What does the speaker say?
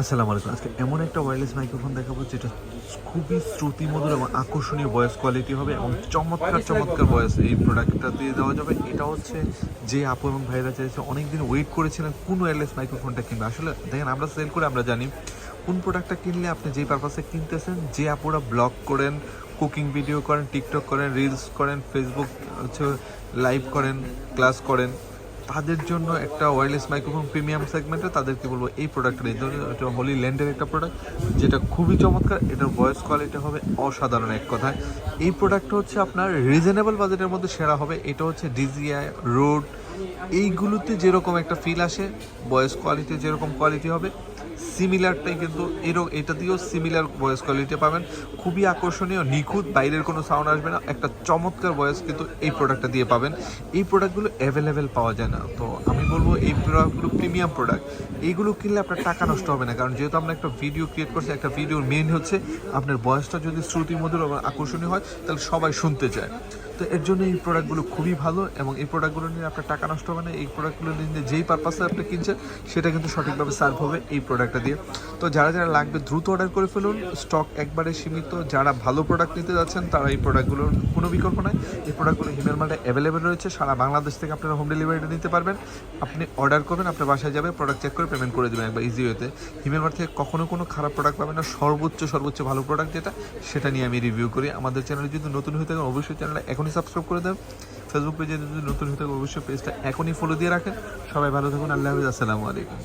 আসসালামু আলাইকুম। আজকে এমন একটা ওয়্যারলেস মাইক্রোফোন দেখাবো যেটা খুবই শ্রুতিমধুর এবং আকর্ষণীয় ভয়েস কোয়ালিটি হবে এবং চমৎকার চমৎকার ভয়েস এই প্রোডাক্টটা দিয়ে দেওয়া যাবে। এটা হচ্ছে যে আপু এবং ভাইরা চাইছে, অনেকদিন ওয়েট করেছিলেন কোন ওয়্যারলেস মাইক্রোফোনটা কিনবে। আসলে দেখেন, আমরা সেল করে, আমরা জানি কোন প্রোডাক্টটা কিনলে আপনি যেই পারপাসে কিনতেছেন, যে আপুরা ব্লগ করেন কুকিং ভিডিও করেন টিকটক করেন রিলস করেন ফেসবুক হচ্ছে লাইভ করেন ক্লাস করেন তাদের জন্য একটা ওয়ারলেস মাইক্রোফোন প্রিমিয়াম সেগমেন্টে তাদেরকে বলব এই প্রোডাক্টটা এই ধরনের এটা হোলি ল্যান্ডের একটা প্রোডাক্ট যেটা খুবই চমৎকার, এটার ভয়েস কোয়ালিটি হবে অসাধারণ এক কথায়। এই প্রোডাক্টটা হচ্ছে আপনার রিজনেবল বাজেটের মধ্যে সেরা হবে, এটা হচ্ছে ডিজিআই রোড এইগুলোতে যেরকম একটা ফিল আসে ভয়েস কোয়ালিটি যেরকম কোয়ালিটি হবে সিমিলারটাই কিন্তু এরও এটা দিয়েও সিমিলার ভয়েস কোয়ালিটি পাবেন। খুবই আকর্ষণীয়, নিখুঁত, বাইরের কোনো সাউন্ড আসবে না। একটা চমৎকার ভয়েস কিন্তু এই প্রোডাক্টটা দিয়ে পাবেন। এই প্রোডাক্টগুলো অ্যাভেলেবেল পাওয়া যায় না। তো আমি বলব এই প্রোডাক্টগুলো প্রিমিয়াম প্রোডাক্ট এইগুলো কিনলে আপনার টাকা নষ্ট হবে না। কারণ যেহেতু আমরা একটা ভিডিও ক্রিয়েট করছি, একটা ভিডিওর মেন হচ্ছে আপনার ভয়েসটা যদি শ্রুতিমধুর এবং আকর্ষণীয় হয়, তাহলে সবাই শুনতে চায়। তো এর জন্য এই প্রোডাক্টগুলো খুবই ভালো এবং এই প্রোডাক্টগুলো নিয়ে আপনার টাকা নষ্ট হবে না। এই প্রোডাক্টগুলো নিয়ে যেই পারপাসে আপনি কিনছেন, সেটা কিন্তু সঠিকভাবে সার্ভ হবে এই প্রোডাক্টটা দিয়ে। তো যারা যারা লাগবে দ্রুত অর্ডার করে ফেলুন। স্টক একবারে সীমিত। যারা ভালো প্রোডাক্ট নিতে যাচ্ছেন, তারা এই প্রোডাক্টগুলোর কোনো বিকল্প নাই। এই প্রোডাক্টগুলো হিমেল মার্টে অ্যাভেলেবেল রয়েছে। সারা বাংলাদেশ থেকে আপনারা হোম ডেলিভারিটা নিতে পারবেন। আপনি অর্ডার করবেন, আপনার বাসায় যাবে প্রোডাক্ট চেক করে পেমেন্ট করে দেবেন একবার ইজি ওয়েতে হিমেল মার্ট থেকে কখনো কোনো খারাপ প্রোডাক্ট পাবেন না। সর্বোচ্চ সর্বোচ্চ ভালো প্রোডাক্ট যেটা, সেটা নিয়ে আমি রিভিউ করি। আমাদের চ্যানেলে যদি নতুন হয়ে থাকেন, অবশ্যই চ্যানেলটা এখনই সাবস্ক্রাইব করে দেন। ফেসবুক পেজে যদি নতুন হয়ে থাকে, অবশ্যই পেজটা এখনই ফলো দিয়ে রাখেন। সবাই ভালো থাকুন। আল্লাহ হাফিজ। আসসালামু আলাইকুম।